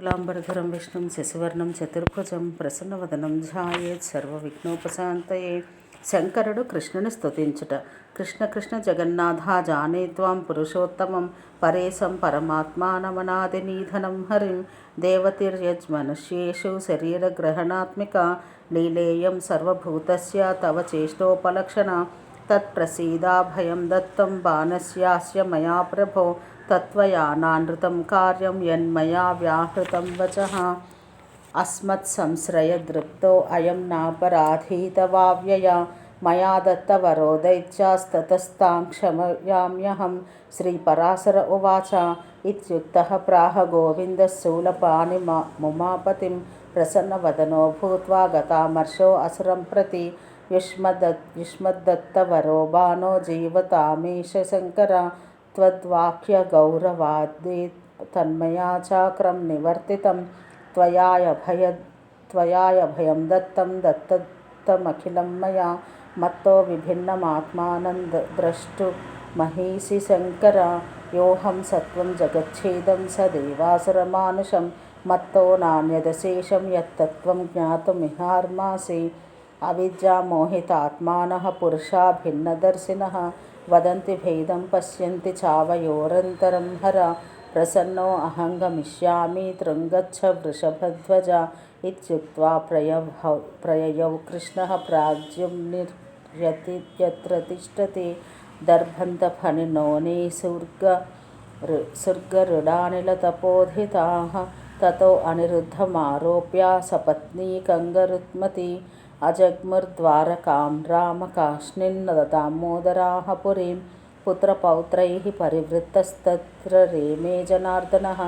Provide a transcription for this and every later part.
కులాంబరధరం విష్ణుం శశివర్ణం చతుర్భుజం ప్రసన్నవదనం ఝాయేత్ సర్వ విఘ్నోపశాంతయే శంకరుడు కృష్ణుని స్తుతించుట కృష్ణ కృష్ణ జగన్నాథ జానే త్వాం పురుషోత్తమం పరేశం పరమాత్మానమనాది నీధనం హరిం దేవతిర్యజ్మనుష్యేషు శరీరగ్రహణాత్మిక లీలేయం సర్వభూతస్య తవ చేష్టోపలక్షణ తత్ప్రసీదాభయం దత్తం బాణస్యాస్య మయా ప్రభో తత్వయానానృతం కార్యం యన్మయా వ్యాహృతం వచః అస్మత్సంశ్రయదృప్తో అయం నాపరాధీతవావ్యయ మయా దత్తవరో దైత్యాస్తతస్తాం క్షమయామ్యహం శ్రీపరాశర ఉవాచ ఇత్యుక్తः ప్రాహ గోవిन्दः శూలపాణి ముమాపతిం ప్రసన్నవదనో భూత్వా గతామర్షో అసురం ప్రతి యుష్మదత్ యుష్మద్దత్తవరో బాణో జీవతామీశ శంకర త్వద్వాక్య గౌరవాద్ది తన్మయా చాక్రం నివర్తితం త్వయాయభయ త్వయాయభయం దత్తం దత్తమఖిలం మయా మత్తో విభిన్నమాత్మానంద ద్రష్టు మహీషి శంకర యోహం సత్వం జగచ్ఛేదం స మత్తో నాణ్యదశేషం యత్తత్వం జ్ఞాతుమిహార్మాసి అవిద్యామోహితాత్మాన పురుషా భిన్నదర్శిన వదంతి భేదం పశ్యంతి చావయోరంతరం హర ప్రసన్నో అహంగమిష్యామి తృంగచ్చ వృషభధ్వజ ఇత్యుక్వా ప్రయ ప్రయయౌ కృష్ణ ప్రాజ్యుమ్నిర్యతి యత్ర తిష్టతి దర్భంతఫనినోనీ సుర్గ సుర్గరుడానిలతపోధితా ततो अनिरुद्धमारोप्य सपत्नीकङ्गरुत्मती अजग्मुर्द्वारकां रामकाष्णिन्न दामोदराः पुरीं पुत्रपौत्रैः परिवृत्तस्तत्र रेमे जनार्दनः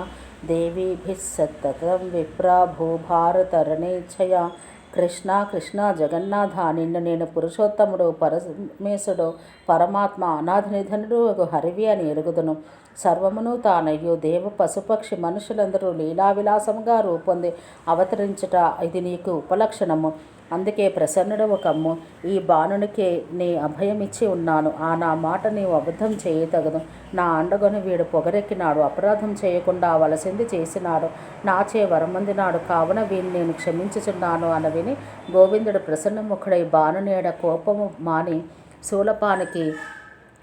देवीभिः सततं विप्रा भूभारतरणेच्छया కృష్ణ కృష్ణ జగన్నాథ నిన్ను నేను పురుషోత్తముడు పరమేశుడు పరమాత్మ అనాథ నిధనుడు ఒక హరివి అని ఎరుగుదును. సర్వమును తానయ్యు దేవ పశుపక్షి మనుషులందరూ లీలావిలాసముగా రూపొంది అవతరించుట ఇది నీకు ఉపలక్షణము. అందుకే ప్రసన్నుడు ఒకమ్ము ఈ బాణునికి నీ అభయమిచ్చి ఉన్నాను. ఆ నా మాట నీవు అబద్ధం చేయతగదు. నా అండగను వీడు పొగరెక్కినాడు. అపరాధం చేయకుండా వలసింది చేసినాడు. నాచే వరమందినాడు. కావున వీని నేను క్షమించుచున్నాను అని విని గోవిందుడు ప్రసన్నముఖుడై బాణునేడ కోపము మాని శూలపానికి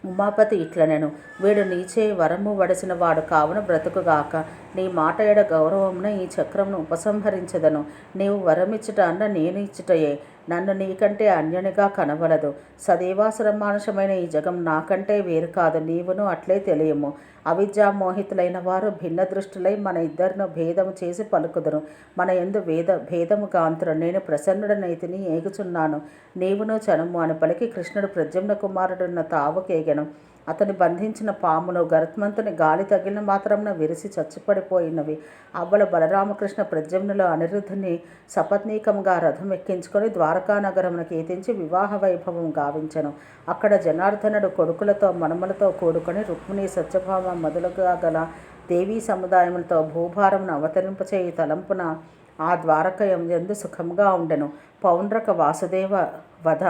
ఉమాపతి ఇట్లనెను. వీడు నీచే వరము వడసిన వాడు కావున బ్రతుకుగాక. నీ మాట ఎడ గౌరవమున ఈ చక్రమును ఉపసంహరించదను. నీవు వరమిచ్చుట అన్న నేను ఇచ్చుటయే నన్ను నీకంటే అన్యునిగా కనవలదు సదేవాసురమానుషమైన ఈ జగం నాకంటే వేరు కాదు. నీవును అట్లే తెలియము. అవిద్యామోహితులైన వారు భిన్న దృష్టులై మన ఇద్దరిను భేదము చేసి పలుకుదురు. మన ఎందు వేద భేదము కాంతురు. నేను ప్రసన్నుడనైతిని ఏగుచున్నాను. నీవును చనుము అని పలికి కృష్ణుడు ప్రద్యుమ్న కుమారుడున్న తావుకేగెను. అతని బంధించిన పాములు గరుత్మంతుని గాలి తగిలిన మాత్రమున విరిసి చచ్చిపడిపోయినవి. అవ్వల బలరామకృష్ణ ప్రజమ్నుల అనిరుద్ధుని సపత్నీకంగా రథం ఎక్కించుకొని ద్వారకా నగరమునకు వివాహ వైభవం గావించను. అక్కడ జనార్దనుడు కొడుకులతో మనములతో కూడుకొని రుక్మిణి సత్యభామ మొదలుగా గల దేవీ సముదాయములతో భూభారమును అవతరింపచేయి తలంపున ఆ ద్వారకయం ఎందు సుఖంగా ఉండెను. పౌండ్రక వాసుదేవ వధ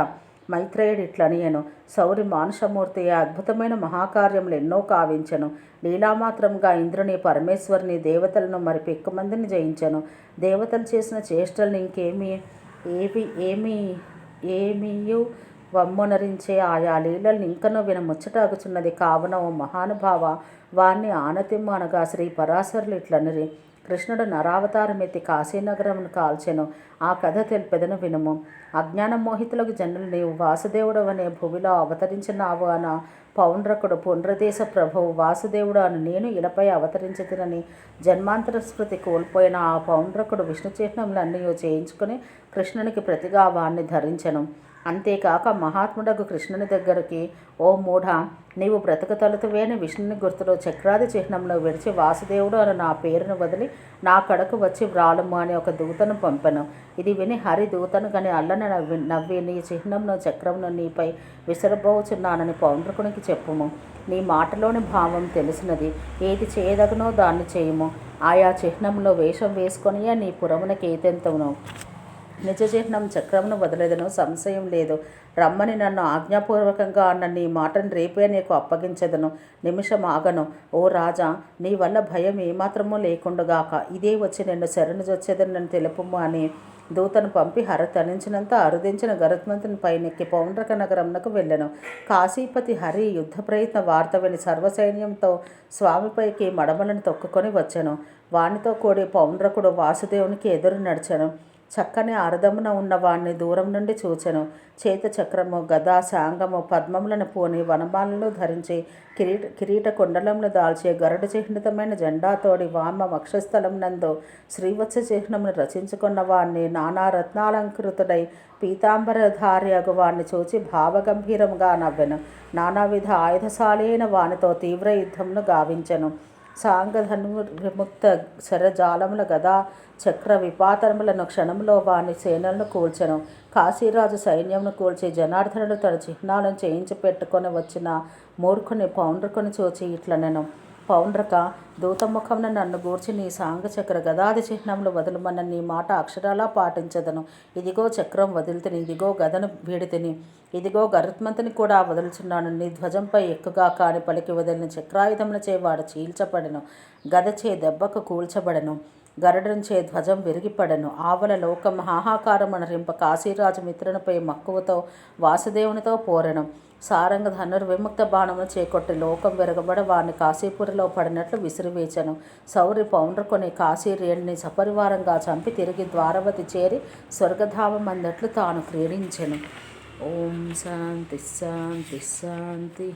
మైత్రేయుడు ఇట్లనియను. సౌరి మానుషమూర్తి అద్భుతమైన మహాకార్యములు ఎన్నో కావించను. లీలామాత్రంగా ఇంద్రుని పరమేశ్వరుని దేవతలను మరి పెక్కుమందిని జయించను. దేవతలు చేసిన చేష్టలను ఇంకేమీ ఏవి ఏమీ ఏమీయు వమ్మునరించే ఆయా లీలల్ని ఇంకనూ విన ముచ్చటాగుచున్నది. కావున ఓ మహానుభావ వాణ్ణి ఆనతిమ్మ అనగా శ్రీ పరాశరులు ఇట్లనిరి. కృష్ణుడు నరావతారమెత్తి కాశీనగరమును కాల్చెను. ఆ కథ తెలిపెదను వినుము. అజ్ఞాన మోహితులకు జనులు నీవు వాసుదేవుడు అనే భూమిలో అవతరించినావు అన పౌండ్రకుడు పుండ్రదేశ ప్రభువు. వాసుదేవుడు అని నేను ఇలపై అవతరించతినని జన్మాంతర స్మృతి కోల్పోయిన ఆ పౌండ్రకుడు విష్ణు చిహ్నములన్నీ చేయించుకుని కృష్ణునికి ప్రతిగా వాణ్ణి ధరించను. అంతేకాక మహాత్ముడకు కృష్ణుని దగ్గరికి ఓ మూఢ నీవు బ్రతకతలుతువేని విష్ణుని గుర్తులో చక్రాది చిహ్నంలో విడిచి వాసుదేవుడు అని నా పేరును వదిలి నా కడకు వచ్చి వ్రాలము అని ఒక దూతను పంపెను. ఇది విని హరి దూతను గని అల్లని నవ్వి నవ్వి నీ చిహ్నంను చక్రమును నీపై విసరబోచున్నానని పౌండ్రకునికి చెప్పుము. నీ మాటలోని భావం తెలిసినది. ఏది చేయదగనో దాన్ని చేయము. ఆయా చిహ్నంలో వేషం వేసుకొనియే నీ పురమునకేతెంతను నిజ చక్రమును వదలేదను సంశయం లేదు. రమ్మని నన్ను ఆజ్ఞాపూర్వకంగా అన్న నీ మాటను రేపే నీకు అప్పగించదను. నిమిషం ఆగను ఓ రాజా నీ వల్ల భయం ఏమాత్రమూ లేకుండగాక. ఇదే వచ్చి నిన్ను శరణు జొచ్చేదని నన్ను తెలుపుము అని దూతను పంపి హరతనించినంత అరుదించిన గరుత్మంతుని పైనెక్కి పౌండ్రక నగరంనకు వెళ్ళెను. కాశీపతి హరి యుద్ధ ప్రయత్న వార్త విని సర్వసైన్యంతో స్వామిపైకి మడమలను తొక్కుకొని వచ్చాను. వానితో కూడి పౌండ్రకుడు వాసుదేవునికి ఎదురు నడిచాను. చక్కని అరదమున ఉన్న వాణ్ణి దూరం నుండి చూచెను. చేత చక్రము గదా శాంగము పద్మములను పూని వనమాలను ధరించి కిరీట కిరీట కుండలమును దాల్చే గరుడ చిహ్నితమైన జెండాతోడి వామ వక్షస్థలం నందు శ్రీవత్స చిహ్నమును రచించుకున్న వాణ్ణి నానా రత్నాలంకృతుడై పీతాంబరధార్యగు వాణ్ణి చూచి భావగంభీరముగా నవ్వెను. నానావిధ ఆయుధశాలైన వానితో తీవ్ర యుద్ధమును గావించెను. సాంగధను విముక్త శరజాలముల గదా చక్ర విపాతనములను క్షణంలో వాని సేనలను కూల్చెను. కాశీరాజు సైన్యమును కూల్చి జనార్దనుడు తన చిహ్నాలను చేయించి పెట్టుకొని వచ్చిన మూర్ఖుని పౌండ్రకుని చూచి ఇట్లనెను. పౌండ్రక దూతముఖమున నన్ను గూర్చి నీ సాంగచక్ర గదాది చిహ్నములు వదులుమన్న నీ మాట అక్షరాలా పాటించదను. ఇదిగో చక్రం వదిలితిని ఇదిగో గదను వీడితిని ఇదిగో గరుత్మంతుని కూడా వదులుచున్నాను. నీ ధ్వజంపై ఎక్కుగా కాని పలికి వదిలిన చక్రాయుధమున చే వాడు చీల్చబడను. గదచే దెబ్బకు కూల్చబడను. గరుడుంచే ధ్వజం విరిగిపడను. ఆవల లోకం హాహాకారమనరింప కాశీరాజు మిత్రునిపై మక్కువతో వాసుదేవునితో పోరను. సారంగ ధనుర్ విముక్త బాణమును చేకొట్టి లోకం విరగబడ వారిని కాశీపురిలో పడినట్లు విసిరివేచెను. సౌరి పౌండ్రుకొని కాశీరేణిని సపరివారంగా చంపి తిరిగి ద్వారవతి చేరి స్వర్గధామం అందట్లు తాను క్రీడించెను. ఓం శాంతి శాంతి శాంతి.